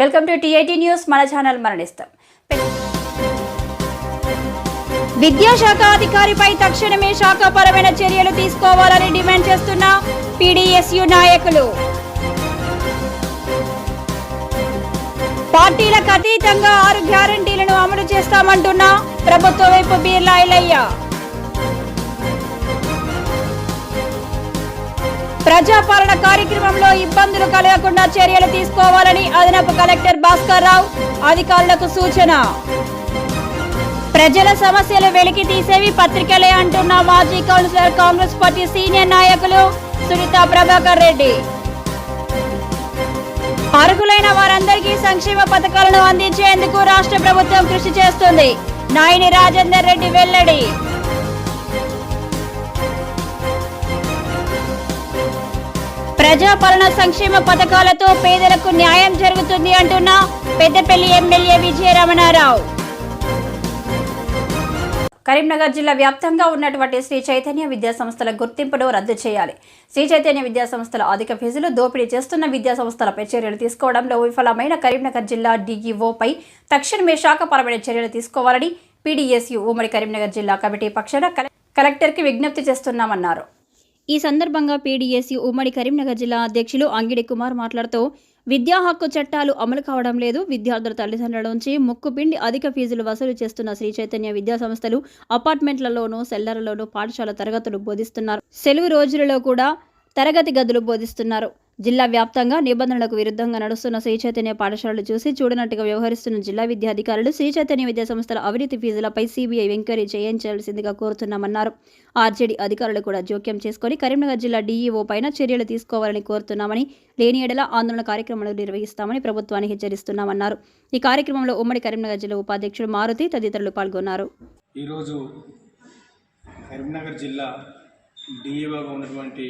Welcome to TIT news మన channel మరణిస్తాం. విద్యాశాఖ అధికారిపై తక్షణమే శాఖపరమైన చర్యలు తీసుకోవాలని డిమాండ్ చేస్తున్న పీడీఎస్యు నాయకులు. పార్టీలకు అతీతంగా ఆరు గ్యారంటీలను అమలు చేస్తామంటున్న ప్రభుత్వ వైపు బీర్లా ఐలయ్య ప్రజాపాలన కార్యక్రమంలో ఇబ్బందులు కలగకుండా చర్యలు తీసుకోవాలని అదనపు కలెక్టర్ భాస్కర్ రావు అధికారులకు సూచన. ప్రజల సమస్యలు వెలికి తీసేవి పత్రికలే అంటున్న మాజీ కౌన్సిలర్ కాంగ్రెస్ పార్టీ సీనియర్ నాయకులు సునీత ప్రభాకర్ రెడ్డి. అర్హులైన వారందరికీ సంక్షేమ పథకాలను అందించేందుకు రాష్ట్ర ప్రభుత్వం కృషి చేస్తుంది. నాయని రాజేందర్ రెడ్డి వెల్లడి. ప్రజాపాలన సంక్షేమ పథకాలతో పేదలకు న్యాయం జరుగుతుంది అంటున్న పెద్దపల్లి ఎమ్మెల్యే విజయరమణారావు కరీంనగర్ జిల్లా వ్యాప్తంగా ఉన్నటువంటి శ్రీ చైతన్య విద్యా సంస్థల గుర్తింపును రద్దు చేయాలి. శ్రీ చైతన్య విద్యా సంస్థల అధిక ఫీజులు దోపిడీ చేస్తున్న విద్యా సంస్థలపై చర్యలు తీసుకోవడంలో విఫలమైన కరీంనగర్ జిల్లా డీఈఓపై తక్షణమే శాఖపరమైన చర్యలు తీసుకోవాలని పీడీఎస్యు ఉమ్మడి కరీంనగర్ జిల్లా కమిటీ పక్షాన కలెక్టర్కి విజ్ఞప్తి చేస్తున్నామన్నారు. ఈ సందర్భంగా పీడీఎస్సీ ఉమ్మడి కరీంనగర్ జిల్లా అధ్యక్షులు అంగిడి కుమార్ మాట్లాడుతూ విద్యా హక్కు చట్టాలు అమలు కావడం లేదు. విద్యార్థుల తల్లిదండ్రుల నుంచి ముక్కుపిండి అధిక ఫీజులు వసూలు చేస్తున్న శ్రీ చైతన్య విద్యా సంస్థలు అపార్ట్మెంట్లలోనూ సెల్లర్లలోనూ పాఠశాల తరగతులు బోధిస్తున్నారు. సెలవు రోజులలో కూడా తరగతి గదులు బోధిస్తున్నారు. జిల్లా వ్యాప్తంగా నిబంధనలకు విరుద్ధంగా నడుస్తున్న శ్రీ చైతన్య పాఠశాలలు చూసి చూడనట్టుగా వ్యవహరిస్తున్న జిల్లా విద్యాధికారులు శ్రీ చైతన్య విద్యా సంస్థల అవినీతి ఫీజులపై సీబీఐ ఎంక్వైరీ చేయించాల్సిందిగా కోరుతున్నామన్నారు. ఆర్జేడీ అధికారులు కూడా జోక్యం చేసుకుని కరీంనగర్ జిల్లా డీఈఓ పైన చర్యలు తీసుకోవాలని కోరుతున్నామని లేని ఎడల ఆందోళన కార్యక్రమాలు నిర్వహిస్తామని ప్రభుత్వాన్ని హెచ్చరిస్తున్నామన్నారు. ఈ కార్యక్రమంలో ఉమ్మడి కరీంనగర్ జిల్లా ఉపాధ్యక్షుడు మారుతి తదితరులు పాల్గొన్నారు. ఈరోజు కరీంనగర్ జిల్లా డీఈఓగా ఉన్నటువంటి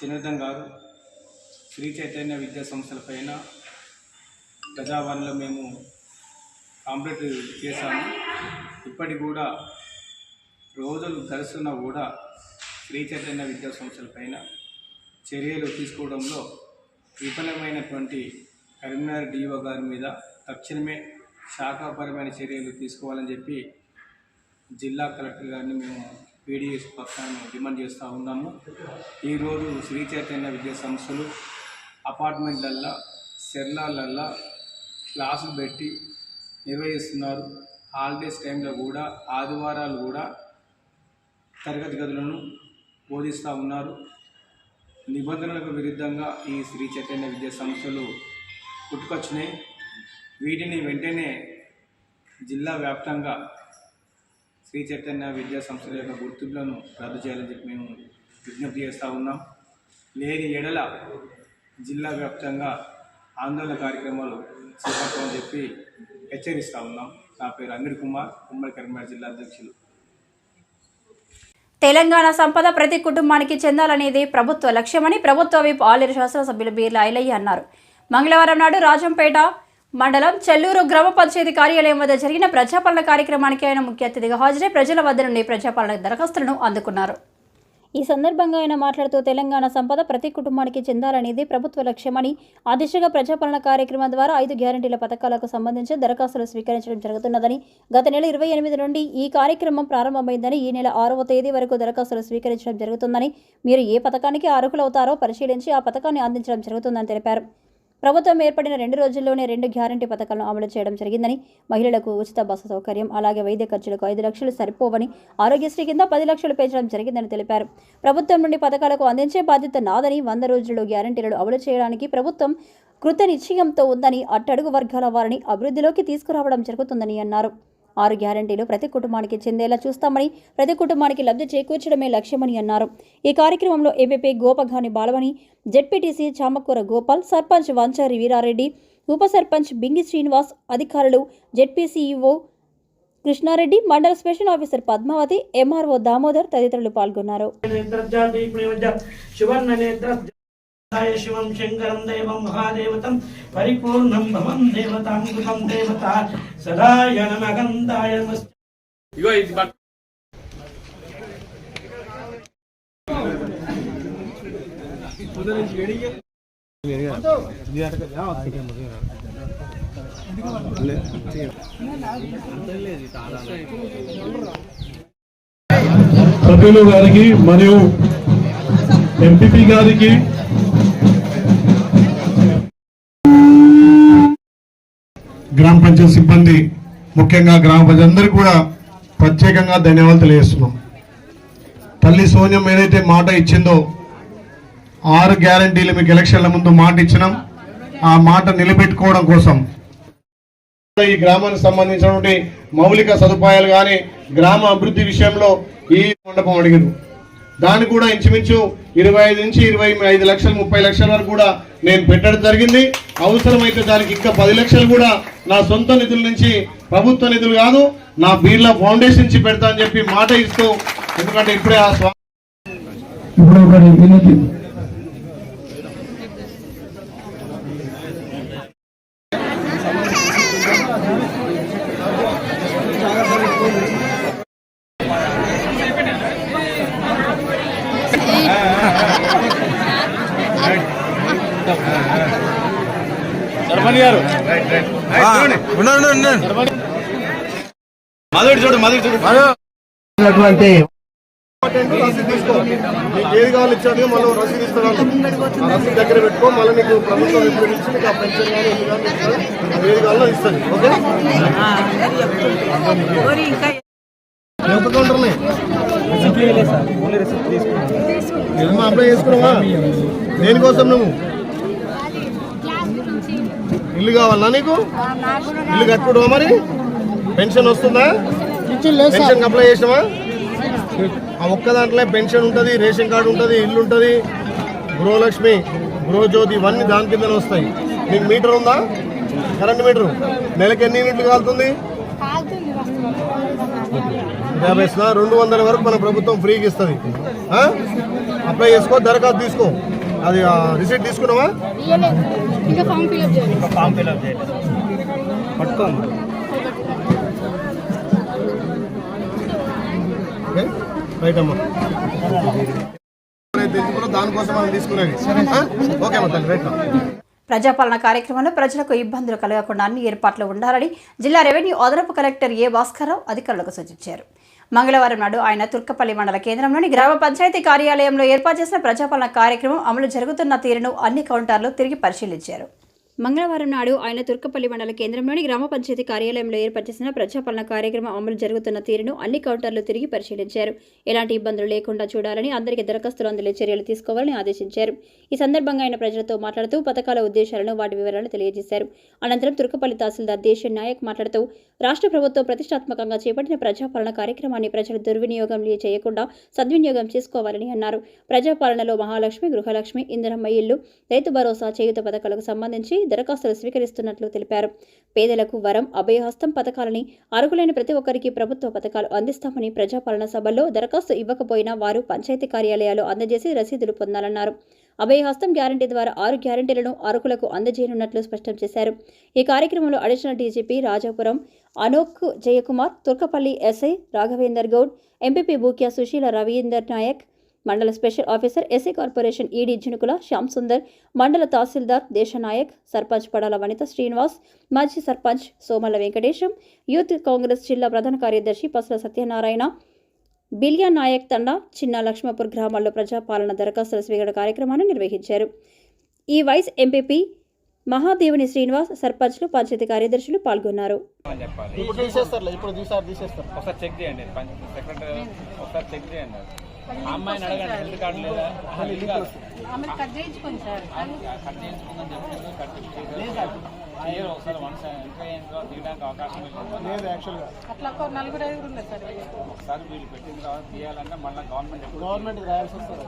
చిన్నదం గారు శ్రీ చైతన్య విద్యా సంస్థల పైన ప్రజావరణలో మేము కాంప్లైంట్ చేశాము. ఇప్పటి కూడా రోజులు గడుస్తున్నా కూడా శ్రీ చైతన్య విద్యా సంస్థల పైన చర్యలు తీసుకోవడంలో విఫలమైనటువంటి కరీంనగర్ డిఓ గారి మీద తక్షణమే శాఖాపరమైన చర్యలు తీసుకోవాలని చెప్పి జిల్లా కలెక్టర్ గారిని మేము పీడిఎస్ పక్షాన్ని డిమాండ్ చేస్తూ ఉన్నాము. ఈరోజు శ్రీ చైతన్య విద్యా సంస్థలు అపార్ట్మెంట్లల్లో సెల్లాలల్లో క్లాసులు పెట్టి నిర్వహిస్తున్నారు. హాలిడేస్ టైంలో కూడా ఆదివారాలు కూడా తరగతి గదులను బోధిస్తూ ఉన్నారు. నిబంధనలకు విరుద్ధంగా ఈ శ్రీ చైతన్య విద్యా సంస్థలు పుట్టుకొచ్చినాయి. వీటిని వెంటనే జిల్లా వ్యాప్తంగా శ్రీ చైతన్య విద్యా సంస్థల యొక్క గుర్తింపులను రద్దు చేయాలని చెప్పి మేము విజ్ఞప్తి చేస్తూ ఉన్నాం. లేని ఎడల జిల్లా వ్యాప్తంగా ఆందోళన కార్యక్రమాలు చేపడతామని చెప్పి హెచ్చరిస్తూ ఉన్నాం. నా పేరు అంగిడి కుమార్ ఉమ్మడి కరీంనగర్ జిల్లా అధ్యక్షులు. తెలంగాణ సంపద ప్రతి కుటుంబానికి చెందాలనేది ప్రభుత్వ లక్ష్యమని ప్రభుత్వ విప్ ఆలేరు శాసనసభ్యులు బీర్ల ఐలయ్య అన్నారు. మంగళవారం నాడు రాజంపేట మండలం చెల్లూరు గ్రామ పంచాయతీ కార్యాలయం వద్ద జరిగిన ప్రజాపాలన కార్యక్రమానికి ఆయన ముఖ్య అతిథిగా హాజరై ప్రజల వద్ద నుండి ప్రజాపాలన దరఖాస్తులను అందుకున్నారు. ఈ సందర్భంగా ఆయన మాట్లాడుతూ తెలంగాణ సంపద ప్రతి కుటుంబానికి చెందాలనేది ప్రభుత్వ లక్ష్యమని ఆ దిశగా ప్రజాపాలన కార్యక్రమం ద్వారా ఐదు గ్యారంటీల పథకాలకు సంబంధించి దరఖాస్తులు స్వీకరించడం జరుగుతున్నదని గత నెల ఇరవై ఎనిమిది నుండి ఈ కార్యక్రమం ప్రారంభమైందని ఈ నెల ఆరవ తేదీ వరకు దరఖాస్తులు స్వీకరించడం జరుగుతుందని మీరు ఏ పథకానికి అర్హులవుతారో పరిశీలించి ఆ పథకాన్ని అందించడం జరుగుతుందని తెలిపారు. ప్రభుత్వం ఏర్పడిన రెండు రోజుల్లోనే రెండు గ్యారంటీ పథకాలను అమలు చేయడం జరిగిందని మహిళలకు ఉచిత బస్సు సౌకర్యం అలాగే వైద్య ఖర్చులకు ఐదు లక్షలు సరిపోవని ఆరోగ్యశ్రీ కింద పది లక్షలు పెంచడం జరిగిందని తెలిపారు. ప్రభుత్వం నుండి పథకాలకు అందించే బాధ్యత నాదని వంద రోజుల్లో గ్యారంటీలను అమలు చేయడానికి ప్రభుత్వం కృత నిశ్చయంతో ఉందని అట్టడుగు వర్గాల వారిని అభివృద్ధిలోకి తీసుకురావడం జరుగుతుందని అన్నారు. ఆరు గ్యారంటీలు ప్రతి కుటుంబానికి చెందేలా చూస్తామని ప్రతి కుటుంబానికి లబ్ధి చేకూర్చడమే లక్ష్యమని అన్నారు. ఈ కార్యక్రమంలో ఏబీపీ గోపగాని బాలవని జెడ్పీటీసీ చామకూర గోపాల్ సర్పంచ్ వంచారి వీరారెడ్డి ఉప సర్పంచ్ బింగి శ్రీనివాస్ అధికారులు జెడ్పీసీఈఓ కృష్ణారెడ్డి మండల special officer Padmavati MRO Damodar తదితరులు పాల్గొన్నారు. శివం శంకరం దేవం మహాదేవతం పరిపూర్ణం భవం దేవతామృతం దేవత సదాయ నమగంధాయ ఇగో ఇది సభ్యులు గారికి మరియు ఎంపీపీ గారికి గ్రామ పంచాయతీ సిబ్బంది ముఖ్యంగా గ్రామ ప్రజలందరికీ కూడా ప్రత్యేకంగా ధన్యవాదాలు తెలియజేస్తున్నాం. తల్లి సోనియం ఏదైతే మాట ఇచ్చిందో ఆరు గ్యారంటీలు మీకు ఎలక్షన్ల ముందు మాట ఇచ్చినాం. ఆ మాట నిలబెట్టుకోవడం కోసం. ఈ గ్రామానికి సంబంధించినటువంటి మౌలిక సదుపాయాలు కానీ గ్రామ అభివృద్ధి విషయంలో ఈ మండపం అడిగింది దాన్ని కూడా ఇంచుమించు ఇరవై ఐదు నుంచి ఇరవై ఐదు లక్షలు ముప్పై లక్షల వరకు కూడా నేను పెట్టడం జరిగింది. అవసరమైతే దానికి ఇంకా పది లక్షలు కూడా నా సొంత నిధుల నుంచి ప్రభుత్వ నిధులు కాదు నా బీర్లా ఫౌండేషన్ నుంచి పెడతా అని చెప్పి మాట ఇస్తూ ఎందుకంటే ఇప్పుడే ఆ స్వా ఇప్పుడు రసీదు తీసుకో. నీకు ఏది కావాలి ఇచ్చాడు మళ్ళీ రసీదు ఇస్తాడు. ఆ రసీదు దగ్గర పెట్టుకో. మళ్ళీ నీకు ప్రభుత్వం ఎప్పుడు ఇచ్చి నీకు ఆ పెన్షన్ కానీ ఏది కానీ ఇస్తుంది అది ఏది కావాలో ఇస్తుంది ఓకే? ఎంత కౌంటర్లే ఏమన్నా అప్లై చేసుకున్నావా? దేనికోసం నువ్వు? ఇల్లు కావాలా నీకు? ఇల్లు కట్టుకుంటావా మరి? పెన్షన్ వస్తుందా? పెన్షన్ అప్లై చేసినావా? ఆ ఒక్క దాంట్లో పెన్షన్ ఉంటుంది రేషన్ కార్డు ఉంటుంది ఇల్లు ఉంటుంది. గృహలక్ష్మి గృహజ్యోతి ఇవన్నీ దాని కిందనే వస్తాయి. నీకు మీటర్ ఉందా? Current meter? నెలకి ఎన్ని యూనిట్లు కాలుతుంది? యాభై రెండు వందల వరకు మన ప్రభుత్వం ఫ్రీగా ఇస్తుంది. ఆ? అప్లై చేసుకో దరఖాస్తు తీసుకో. అది రిసీట్ తీసుకున్నావా? ఇయ్యలేదు ఇంకా ఫామ్ ఫిల్అప్ చేయాలి ఫామ్ ఫిల్అప్ చేయాలి పట్టుకో ఓకే రైట్ అమ్మా దానికోసం తీసుకునేది ఓకే అమ్మా తల్లి రైట్ ప్రజాపాలన కార్యక్రమంలో ప్రజలకు ఇబ్బందులు కలగకుండా అన్ని ఏర్పాట్లు ఉండాలని జిల్లా రెవెన్యూ అదనపు కలెక్టర్ ఏ భాస్కర్రావు అధికారులకు సూచించారు. మంగళవారం నాడు ఆయన తుర్కపల్లి మండల కేంద్రంలోని గ్రామ పంచాయతీ కార్యాలయంలో ఏర్పాటు చేసిన ప్రజాపాలన కార్యక్రమం అమలు జరుగుతున్న తీరును అన్ని కౌంటర్లు తిరిగి పరిశీలించారు. మంగళవారం నాడు ఆయన తుర్కపల్లి మండల కేంద్రంలోని గ్రామ పంచాయతీ కార్యాలయంలో ఏర్పాటు చేసిన ప్రజాపాలన కార్యక్రమం అమలు జరుగుతున్న తీరును అన్ని కౌంటర్లు తిరిగి పరిశీలించారు. ఎలాంటి ఇబ్బందులు లేకుండా చూడాలని అందరికీ దరఖాస్తులు అందులో చర్యలు తీసుకోవాలని ఆదేశించారు. ఈ సందర్భంగా ఆయన ప్రజలతో మాట్లాడుతూ పథకాల ఉద్దేశాలను వాటి వివరాలను తెలియజేశారు. అనంతరం తుర్కపల్లి తహసీల్దార్ దేశ నాయక్ మాట్లాడుతూ రాష్ట్ర ప్రభుత్వం ప్రతిష్టాత్మకంగా చేపట్టిన ప్రజాపాలన కార్యక్రమాన్ని ప్రజలు దుర్వినియోగం చేయకుండా సద్వినియోగం చేసుకోవాలని అన్నారు. ప్రజాపాలనలో మహాలక్ష్మి గృహలక్ష్మి ఇందిరమ్మ ఇల్లు రైతు భరోసా చేయుత పథకాలకు సంబంధించి దరఖాస్తులు స్వీకరిస్తున్నట్లు తెలిపారు. పేదలకు వరం అభయహస్తం పథకాలని అర్హులైన ప్రతి ఒక్కరికి ప్రభుత్వ పథకాలు అందిస్తామని ప్రజాపాలన సభల్లో దరఖాస్తు ఇవ్వకపోయినా వారు పంచాయతీ కార్యాలయాలు అందజేసి రసీదులు పొందాలన్నారు. అభయహస్తం గ్యారంటీ ద్వారా ఆరు గ్యారంటీలను అర్హులకు అందజేయనున్నట్లు స్పష్టం చేశారు. ఈ కార్యక్రమంలో additional DGP Rajapuram Anok Jayakumar Turkapalli SI Raghavender Goud MPP Bookya Sushila Ravinder Nayak మండల special officer SC corporation ED Jinukula Shyam Sundar మండల తహసీల్దార్ దేశనాయక్ సర్పంచ్ పడాల వనిత శ్రీనివాస్ మాజీ సర్పంచ్ సోమల్ల వెంకటేశం యూత్ కాంగ్రెస్ జిల్లా ప్రధాన కార్యదర్శి పసుల సత్యనారాయణ బిలియా నాయక్ తండా చిన్న లక్ష్మపూర్ గ్రామాల్లో ప్రజాపాలన దరఖాస్తుల స్వీకరణ కార్యక్రమాన్ని నిర్వహించారు. ఈ వైస్ ఎంపీపీ మహాదేవుని శ్రీనివాస్ సర్పంచ్లు పంచాయతీ కార్యదర్శులు పాల్గొన్నారు. ఇప్పుడు తీసేస్తారులే ఇప్పుడు తీసారు తీసేస్తారు. ఒకసారి చెక్ చేయండి ఒకసారి చెక్ చేయండి. అమ్మాయిని అడగండి ఇల్లు. ఆమె కట్ చేయించుకోండి సార్. కట్ చేయించుకుందని చెప్పి కట్ లేదు. యాక్చువల్గా అట్లా ఒక నలుగురు ఐదుగురు ఉన్నారు సార్ ఒకసారి వీళ్ళు పెట్టిన తర్వాత తీయాలంటే మళ్ళీ గవర్నమెంట్ గవర్నమెంట్ రాయాల్సి వస్తుంది.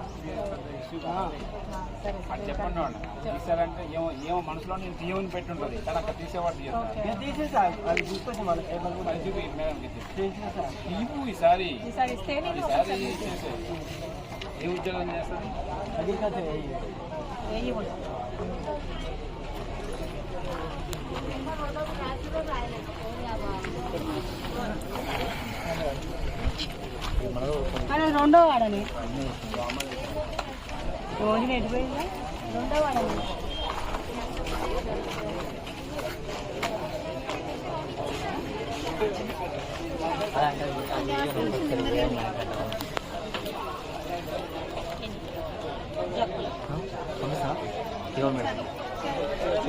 అది చెప్పండి వాడు. తీసారంటే ఏమో ఏమో మనసులో నేను తీయమని పెట్టి ఉంటుంది కానీ అక్కడ తీసేవాడు తీయదు తీసేసా. అది తీసుకొచ్చి వాళ్ళకి. తీపు ఈసారి. ఏ ఉద్యోగం చేస్తుంది? అగ్రికల్చర్ వెయ్యి రెండో వాడని. రోజు ఎటుపోయిందా రెండో వాడని. చెప్పినా మేడం.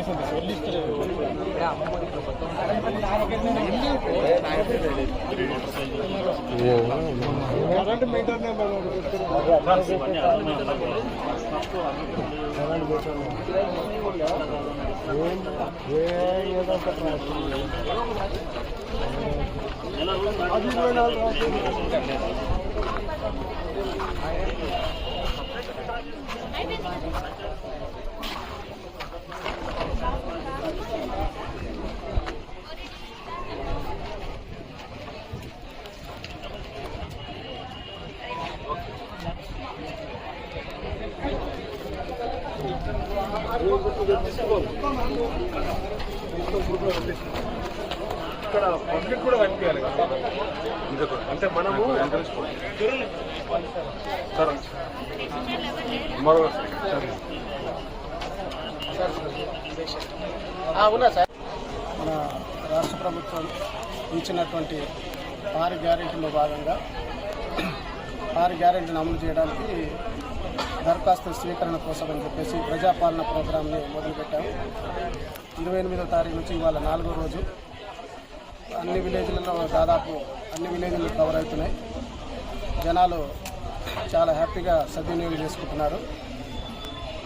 పాష అదే పెట్టాలా పెట్టాలి ఎంత ఇక్కడ పబ్లిక్ కూడా కనిపించాలి అంటే మనము సరే. మరో మన రాష్ట్ర ప్రభుత్వం ఇచ్చినటువంటి ఆరు గ్యారెంటీలో భాగంగా ఆరు గ్యారెంటీని అమలు చేయడానికి దరఖాస్తు స్వీకరణ కోసం అని చెప్పేసి ప్రజాపాలన ప్రోగ్రామ్ని మొదలుపెట్టాము ఇరవై ఎనిమిదో తారీఖు నుంచి ఇవాళ నాలుగో రోజు. అన్ని విలేజ్లలో దాదాపు అన్ని విలేజ్లు కవర్ అవుతున్నాయి. జనాలు చాలా హ్యాపీగా సద్వినియోగం చేసుకుంటున్నారు.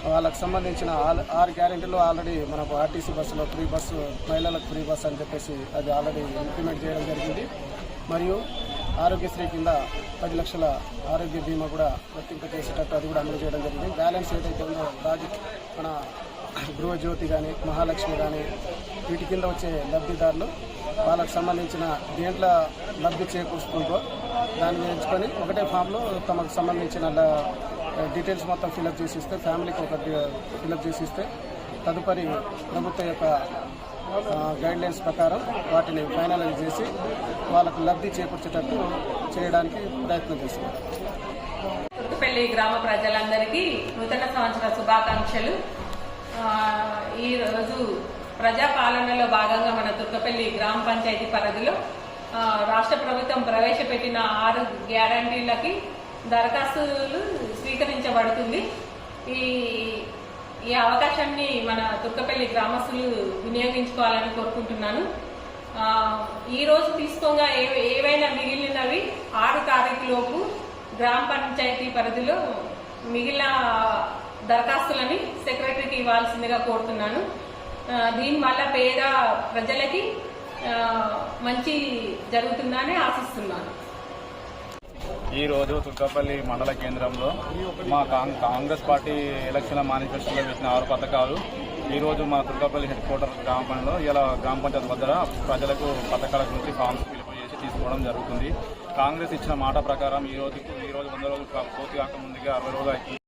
వాళ్ళకు సంబంధించిన ఆల్- ఆరు గ్యారెంటీలో ఆల్రెడీ మనకు ఆర్టీసీ బస్సులో ఫ్రీ బస్సు మహిళలకు ఫ్రీ బస్సు అని చెప్పేసి అది ఆల్రెడీ ఇంప్లిమెంట్ చేయడం జరిగింది. మరియు ఆరోగ్యశ్రీ కింద పది లక్షల ఆరోగ్య బీమా కూడా వర్తింపజేసేటట్టు అది కూడా అమలు చేయడం జరిగింది. బ్యాలెన్స్ ఏదైతే ఉందో రాజు మన గృహజ్యోతి కానీ మహాలక్ష్మి కానీ వీటి కింద వచ్చే లబ్ధిదారులు వాళ్ళకు సంబంధించిన దేంట్లో లబ్ధి చేకూరుస్తుందో దాన్ని ఎంచుకొని ఒకటే ఫామ్లో తమకు సంబంధించిన డీటెయిల్స్ మొత్తం ఫిలప్ చేసి ఇస్తే ఫ్యామిలీకి ఒక ఫిలప్ చేసి ఇస్తే తదుపరి ప్రభుత్వం యొక్క గైడ్లైన్స్ ప్రకారం వాటిని ఫైనలైజ్ చేసి వాళ్ళకు లబ్ధి చేకూర్చేటట్టు చేయడానికి ప్రయత్నం చేస్తున్నారు తుర్తుపల్లి గ్రామ ప్రజలందరికీ నూతన సంవత్సర శుభాకాంక్షలు. ఈరోజు ఈ రోజు ప్రజాపాలనలో భాగంగా మన తుర్కపల్లి గ్రామ పంచాయతీ పరిధిలో రాష్ట్ర ప్రభుత్వం ప్రవేశపెట్టిన ఆరు గ్యారంటీలకి దరఖాస్తులు స్వీకరించబడుతుంది. ఈ ఈ అవకాశాన్ని మన తుర్కపల్లి గ్రామస్తులు వినియోగించుకోవాలని కోరుకుంటున్నాను. ఈరోజు ఈ రోజు తీసుకోగా ఏ ఏవైనా మిగిలినవి ఆరు తారీఖు లోపు గ్రామ పంచాయతీ పరిధిలో మిగిలిన దరఖాస్తులని సెక్రటరీకి ఇవ్వాల్సిందిగా కోరుతున్నాను. దీనివల్ల పేద ప్రజలకి మంచి జరుగుతుందని ఆశిస్తున్నాను. ఈ రోజు తుర్కపల్లి మండల కేంద్రంలో మా కాంగ్రెస్ పార్టీ ఎలక్షన్ల మేనిఫెస్టోలో పెట్టిన ఆరు పథకాలు. ఈ రోజు మా తుర్కపల్లి హెడ్ క్వార్టర్ గ్రామంలో ఇలా గ్రామ పంచాయతీ వద్ద ప్రజలకు పథకాల గురించి ఫామ్స్ ఫిల్అప్ చేసి తీసుకోవడం జరుగుతుంది. కాంగ్రెస్ ఇచ్చిన మాట ప్రకారం ఈ రోజు ఈ రోజు వంద రోజులు పూర్తి కాకముందుగా అరవై రోజులు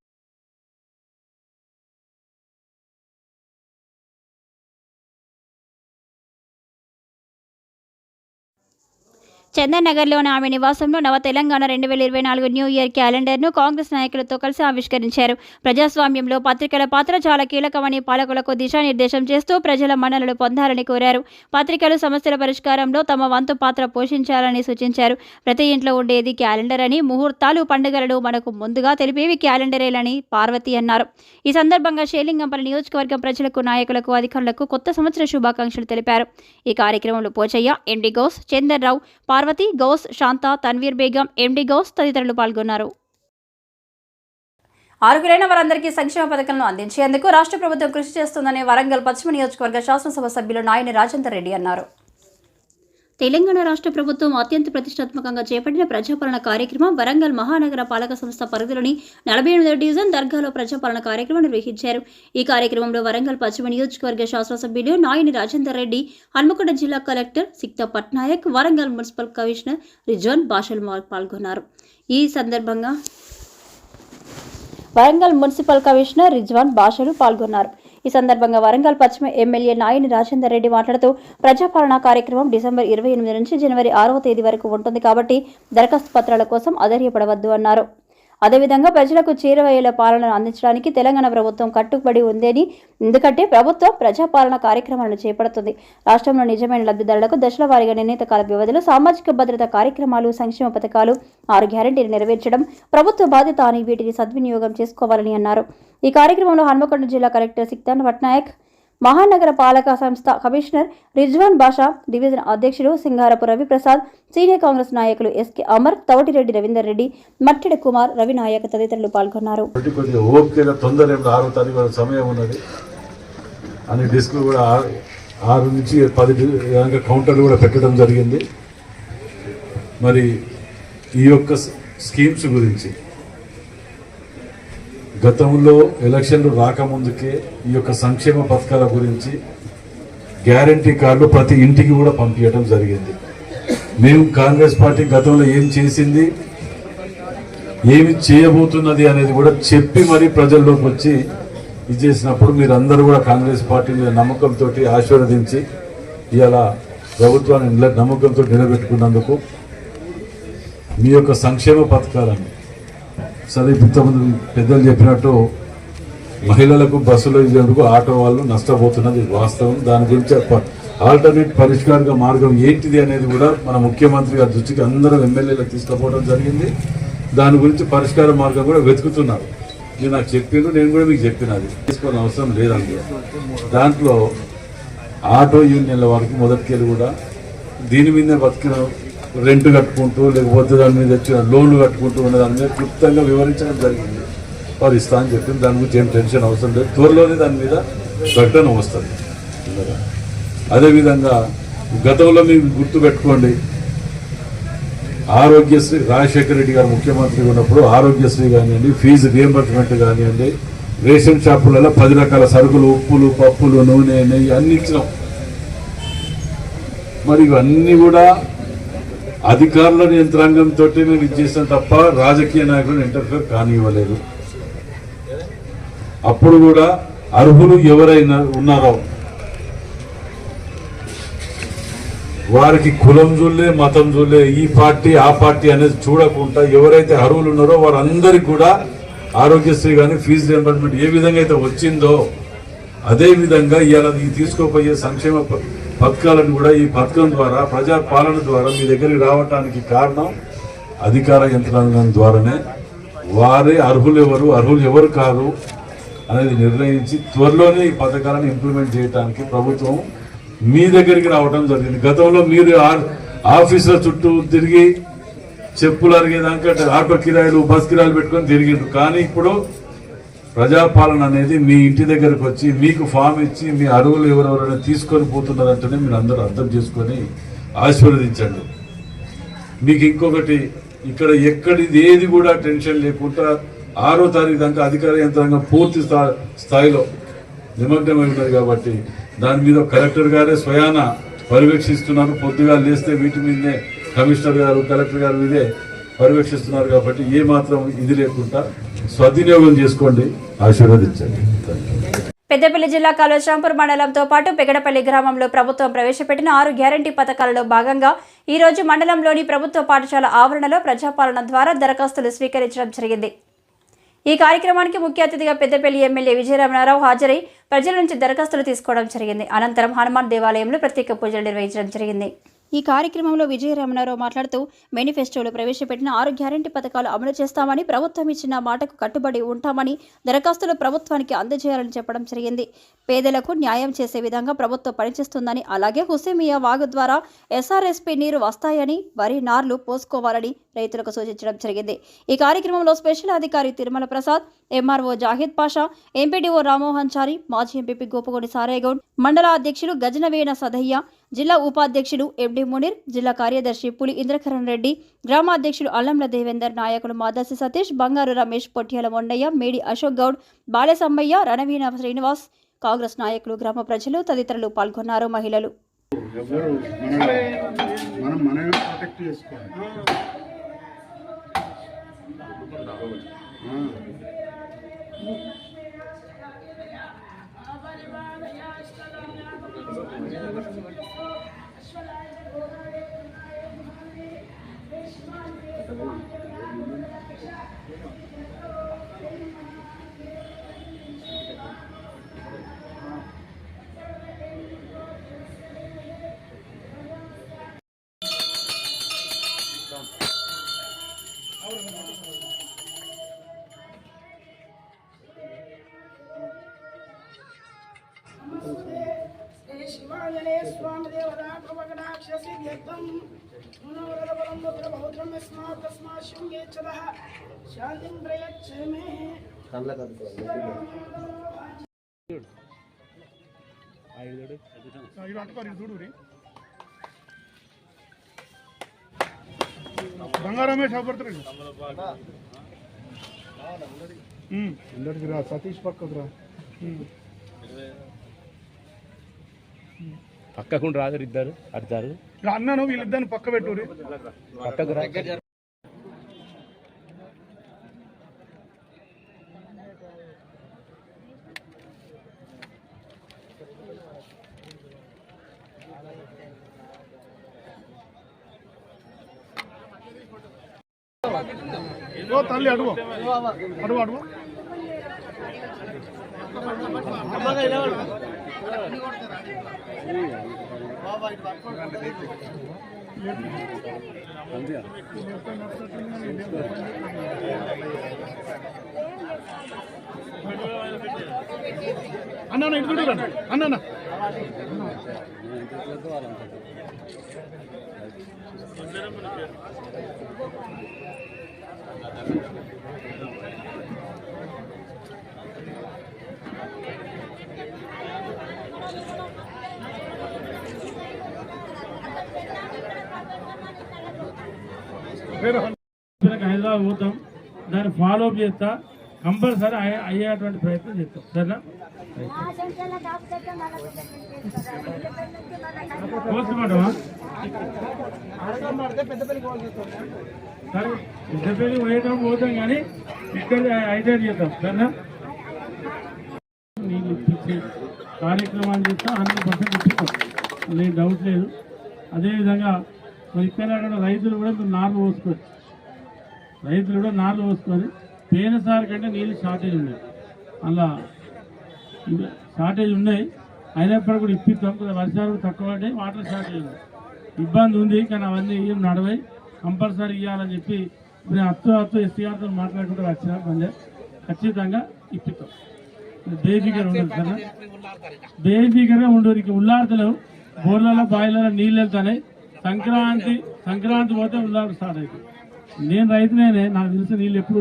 అయి- ఆమె నివాసంలో నవ తెలంగాణ రెండు వేల ఇరవై నాలుగు న్యూ ఇయర్ క్యాలెండర్ను కాంగ్రెస్ నాయకులతో కలిసి ఆవిష్కరించారు. ప్రజాస్వామ్యంలో పత్రికల పాత్ర చాలా కీలకమని పాలకులకు దిశానిర్దేశం చేస్తూ ప్రజల మన్ననలు పొందాలని కోరారు. పత్రికలు సమస్యల పరిష్కారంలో తమ వంతు పాత్ర పోషించాలని సూచించారు. ప్రతి ఇంట్లో ఉండేది క్యాలెండర్ అని ముహూర్తాలు పండుగలను మనకు ముందుగా తెలిపేవి క్యాలెండరేలని పార్వతి అన్నారు. ఈ సందర్భంగా షేలింగంపల్లి నియోజకవర్గం ప్రజలకు నాయకులకు అధికారులకు కొత్త సంవత్సర శుభాకాంక్షలు తెలిపారు. ఈ కార్యక్రమంలో పోచయ్య ఎండి గౌస్ చందర్ రావు పార్వతి గౌస్ శాంత తన్వీర్ బేగం ఎండి గౌస్ తదితరులు పాల్గొన్నారు. అర్హులైన వారందరికీ సంక్షేమ పథకాలను అందించేందుకు రాష్ట్ర ప్రభుత్వం కృషి చేస్తుందని వరంగల్ పశ్చిమ నియోజకవర్గ శాసనసభ సభ్యులు నాయని రాజేందర్ రెడ్డి అన్నారు. తెలంగాణ రాష్ట్ర ప్రభుత్వం అత్యంత ప్రతిష్టాత్మకంగా చేపట్టిన ప్రజాపాలన కార్యక్రమం వరంగల్ మహానగర పాలక సంస్థ పరిధిలోని నలభై ఎనిమిది డివిజన్ దర్గాలో ప్రజాపాలన కార్యక్రమం నిర్వహించారు. ఈ కార్యక్రమంలో వరంగల్ పశ్చిమ నియోజకవర్గ శాసనసభ్యులు నాయని రాజేందర్ రెడ్డి హన్మకొండ జిల్లా collector Sikta Patnaik Warangal municipal commissioner Rizwan Basel పాల్గొన్నారు. ఈ సందర్భంగా వరంగల్ మున్సిపల్ కమిషనర్ రిజ్వాన్ బాషలు పాల్గొన్నారు. ఈ సందర్భంగా వరంగల్ పశ్చిమ ఎమ్మెల్యే నాయని రాజేందర్ రెడ్డి మాట్లాడుతూ ప్రజాపాలన కార్యక్రమం డిసెంబర్ ఇరవై ఎనిమిది నుంచి జనవరి ఆరవ తేదీ వరకు ఉంటుంది కాబట్టి దరఖాస్తు పత్రాల కోసం అధైర్యపడవద్దు అన్నారు. అదేవిధంగా ప్రజలకు చేరువయ్యేలా పాలనను అందించడానికి తెలంగాణ ప్రభుత్వం కట్టుబడి ఉందని ఎందుకంటే ప్రభుత్వం ప్రజాపాలన కార్యక్రమాలను చేపడుతుంది. రాష్ట్రంలో నిజమైన లబ్ధిదారులకు దశల వారీగా నిర్ణీత కాల వ్యవధిలో సామాజిక భద్రత కార్యక్రమాలు సంక్షేమ పథకాలు ఆరు గ్యారంటీలు నెరవేర్చడం ప్రభుత్వ బాధ్యత అని వీటిని సద్వినియోగం చేసుకోవాలని అన్నారు. ఈ కార్యక్రమంలో హన్మకొండ జిల్లా కలెక్టర్ సిక్తాన్ పట్నాయక్ మహానగర పాలక సంస్థ కమిషనర్ రిజ్వాన్ బాషా డివిజన్ అధ్యక్షుడు సింగారపు రవిప్రసాద్ సీనియర్ కాంగ్రెస్ నాయకులు ఎస్కే అమర్ తవటిరెడ్డి రవీందర్ రెడ్డి మట్టిడి కుమార్ రవినాయక్ తదితరులు పాల్గొన్నారు. సమయం ఉన్నది. అని డిస్కులు కూడా ఆరు నుంచి పది కౌంటర్లు కూడా పెట్టడం జరిగింది. మరి ఈ యొక్క స్కీమ్స్ గురించి గతంలో ఎలక్షన్లు రాకముందుకే ఈ యొక్క సంక్షేమ పథకాల గురించి గ్యారంటీ కార్డులు ప్రతి ఇంటికి కూడా పంపించడం జరిగింది. మేము కాంగ్రెస్ పార్టీ గతంలో ఏం చేసింది ఏమి చేయబోతున్నది అనేది కూడా చెప్పి మరీ ప్రజల్లోకి వచ్చి ఇది చేసినప్పుడు మీరు అందరూ కూడా కాంగ్రెస్ పార్టీ మీద నమ్మకంతో ఆశీర్వదించి ఇలా ప్రభుత్వాన్ని నమ్మకంతో నిలబెట్టుకున్నందుకు మీ యొక్క సంక్షేమ పథకాలను సరే ఇంతమంది పెద్దలు చెప్పినట్టు మహిళలకు బస్సులో ఇచ్చేందుకు ఆటో వాళ్ళు నష్టపోతున్నది వాస్తవం. దాని గురించి ఆల్టర్నేట్ పరిష్కారంగా మార్గం ఏంటిది అనేది కూడా మన ముఖ్యమంత్రి గారి దృష్టికి అందరూ ఎమ్మెల్యేలకు తీసుకుపోవడం జరిగింది. దాని గురించి పరిష్కార మార్గం కూడా వెతుకుతున్నారు. మీరు నాకు చెప్పిండ్రు నేను కూడా మీకు చెప్పినది. తీసుకోవాల్సిన అవసరం లేదండి. దాంట్లో ఆటో యూనియన్ల వారికి మొదటికెళ్ళి కూడా దీని మీదే బతికిన రెంట్ కట్టుకుంటూ లేకపోతే దాని మీద వచ్చిన లోన్లు కట్టుకుంటూ ఉన్న దాని మీద క్లుప్తంగా వివరించడం జరిగింది. వారు ఇస్తా అని చెప్పింది దాని గురించి ఏం టెన్షన్ అవసరం లేదు. త్వరలోనే దాని మీద ప్రకటన వస్తుంది. అదేవిధంగా గతంలో మీకు గుర్తు పెట్టుకోండి. ఆరోగ్యశ్రీ రాజశేఖర రెడ్డి గారు ముఖ్యమంత్రి ఉన్నప్పుడు ఆరోగ్యశ్రీ కానివ్వండి ఫీజు రియంబర్స్మెంట్ కానివ్వండి రేషన్ షాపులలో పది రకాల సరుకులు ఉప్పులు పప్పులు నూనె నెయ్యి అన్ని ఇచ్చినాం. మరి ఇవన్నీ కూడా అధికారుల యంత్రాంగంతో నేను ఇచ్చేసాం తప్ప రాజకీయ నాయకులను ఇంటర్ఫేర్ కానివ్వలేదు. అప్పుడు కూడా అర్హులు ఎవరైనా ఉన్నారో? వారికి కులం చూడలే మతం చూడలే ఈ పార్టీ ఆ పార్టీ అనేది చూడకుండా ఎవరైతే అర్హులు ఉన్నారో వారందరికీ కూడా ఆరోగ్యశ్రీ కానీ ఫీజు రియంబర్స్మెంట్ ఏ విధంగా అయితే వచ్చిందో అదే విధంగా ఇవాళ ఈ తీసుకోపోయే సంక్షేమ పథకాలను కూడా ఈ పథకం ద్వారా ప్రజా పాలన ద్వారా మీ దగ్గరికి రావటానికి కారణం అధికార యంత్రాంగం ద్వారానే. వారే అర్హులు ఎవరు అర్హులు ఎవరు కాదు అనేది నిర్ణయించి త్వరలోనే ఈ పథకాలను ఇంప్లిమెంట్ చేయడానికి ప్రభుత్వం మీ దగ్గరికి రావడం జరిగింది. గతంలో మీరు ఆ- ఆఫీసుల చుట్టూ తిరిగి చెప్పులు అరిగేదాకా ఆటో కిరాయిలు బస్ కిరాయిలు పెట్టుకొని తిరిగిండ్రు. కానీ ఇప్పుడు ప్రజాపాలన అనేది మీ ఇంటి దగ్గరకు వచ్చి మీకు ఫామ్ ఇచ్చి మీ అరువులు ఎవరెవరైనా తీసుకొని పోతున్నారంటేనే మీరు అందరూ అర్థం చేసుకొని ఆశీర్వదించండి. మీకు ఇంకొకటి ఇక్కడ ఎక్కడిది ఏది కూడా టెన్షన్ లేకుండా ఆరో తారీఖు దాకా అధికార యంత్రాంగం పూర్తి స్థా- స్థాయిలో నిమగ్నమై ఉన్నది కాబట్టి దాని మీద కలెక్టర్ గారే స్వయాన పర్యవేక్షిస్తున్నారు. పొద్దుగా లేస్తే వీటి మీదనే కమిషనర్ గారు కలెక్టర్ గారు మీదే పర్యవేక్షిస్తున్నారు కాబట్టి ఏ మాత్రం ఇది లేకుండా సద్వినియోగం చేసుకోండి. ఆశీర్వదించండి. పెద్దపల్లి జిల్లా కాళేశ్వరంపూర్ మండలంతో పాటు పెగడపల్లి గ్రామంలో ప్రభుత్వం ప్రవేశపెట్టిన ఆరు గ్యారంటీ పథకాలలో భాగంగా ఈ రోజు మండలంలోని ప్రభుత్వ పాఠశాల ఆవరణలో ప్రజాపాలన ద్వారా దరఖాస్తులు స్వీకరించడం జరిగింది. ఈ కార్యక్రమానికి ముఖ్య అతిథిగా పెద్దపల్లి ఎమ్మెల్యే విజయరమణారావు హాజరై ప్రజల నుంచి దరఖాస్తులు తీసుకోవడం జరిగింది. అనంతరం హనుమాన్ దేవాలయంలో ప్రత్యేక పూజలు నిర్వహించడం జరిగింది. ఈ కార్యక్రమంలో విజయరమణారావు మాట్లాడుతూ మేనిఫెస్టోలో ప్రవేశపెట్టిన ఆరు గ్యారంటీ పథకాలు అమలు చేస్తామని ప్రభుత్వం ఇచ్చిన మాటకు కట్టుబడి ఉంటామని దరఖాస్తులు ప్రభుత్వానికి అందజేయాలని చెప్పడం జరిగింది. పేదలకు న్యాయం చేసే విధంగా ప్రభుత్వం పనిచేస్తుందని అలాగే హుసేమియా వాగు ద్వారా ఎస్ఆర్ఎస్పీ నీరు వస్తాయని వరి నార్లు పోసుకోవాలని రైతులకు సూచించడం జరిగింది. ఈ కార్యక్రమంలో స్పెషల్ అధికారి తిరుమల ప్రసాద్ ఎంఆర్ఓ జాహిద్ పాషా ఎంపీడీఓ రామోహన్ చారి మాజీ ఎంపీపీ గోపగోడి సారేగౌడ్ మండల అధ్యక్షులు గజనవీణ సదయ్య జిల్లా ఉపాధ్యక్షుడు ఎండి మునీర్ జిల్లా కార్యదర్శి పులి ఇంద్రకరణ్ రెడ్డి గ్రామాధ్యక్షులు అల్లంల దేవేందర్ నాయకులు మాదాసి సతీష్ బంగారు రమేష్ పొట్యాల మొండయ్య మేడి అశోక్ గౌడ్ బాలసమ్మయ్య రణవీణ శ్రీనివాస్ కాంగ్రెస్ నాయకులు గ్రామ ప్రజలు తదితరులు పాల్గొన్నారు మహిళలు ఎవరు మనం మనమే ప్రొటెక్ట్ చేసుకోవాలి ఆ. శాంతిం ప్రయచ్చమే బంగారమే షాపడుతున్నాడు అందరికి రా సతీష్ పక్కకు రా పక్కకుండా రాదు ఇద్దరు అడతారు అన్నాను వీళ్ళిద్దరిని పక్క పెట్టుర్రి పక్కకు రా. ఓ అడుగు. అడుగు అడుగు. అన్న ఇటు చూడు అన్న అన్న. హైదరాబాద్ పోతాం. దాన్ని ఫాలో అప్ చేస్తా. కంపల్సరీ అయ్యేటువంటి ప్రయత్నం చేస్తాం. సరేనా? పోస్ట్ మార్టమా సరే పెద్దపల్లి పోయేటప్పుడు పోతాం కానీ ఇక్కడ ఐడియా చేద్దాం. సరేనా? నీళ్ళు ఇప్పించే కార్యక్రమాలు చేస్తా. హండ్రెడ్ పర్సెంట్ ఇప్పిస్తాం. లేదు డౌట్ లేదు. అదేవిధంగా ఇక్కడ అక్కడ రైతులు కూడా మీరు నార్లు పోసుకోవచ్చు. రైతులు కూడా నార్లు పోసుకొని పోయినసారి కంటే నీళ్ళు షార్టేజ్ ఉన్నాయి. అలా షార్టేజ్ ఉన్నాయి. అయినప్పటికీ కూడా ఇప్పిస్తాం. కొద్దిగా వర్షాలు తక్కువ పడ్డాయి. వాటర్ షార్టేజ్ ఉంది. ఇబ్బంది ఉంది. కానీ అవన్నీ ఏం నడవై కంపల్సరీ ఇవ్వాలని చెప్పి నేను అత్తు అత్తు గారితో మాట్లాడుకుంటూ వచ్చిన పంజాబ్ ఖచ్చితంగా ఇప్పిస్తాం. బేఫికర్ ఉండదు కదా? బేఫికర్గా ఉండదు ఇక ఉల్లాడతలేవు బోర్లలో బాయిలలో నీళ్ళు వెళ్తాయి సంక్రాంతి సంక్రాంతి పోతే ఉల్లాడు స్టార్ట్ అవుతుంది నేను రైతునేనే నాకు తెలిసి నీళ్ళు ఎప్పుడు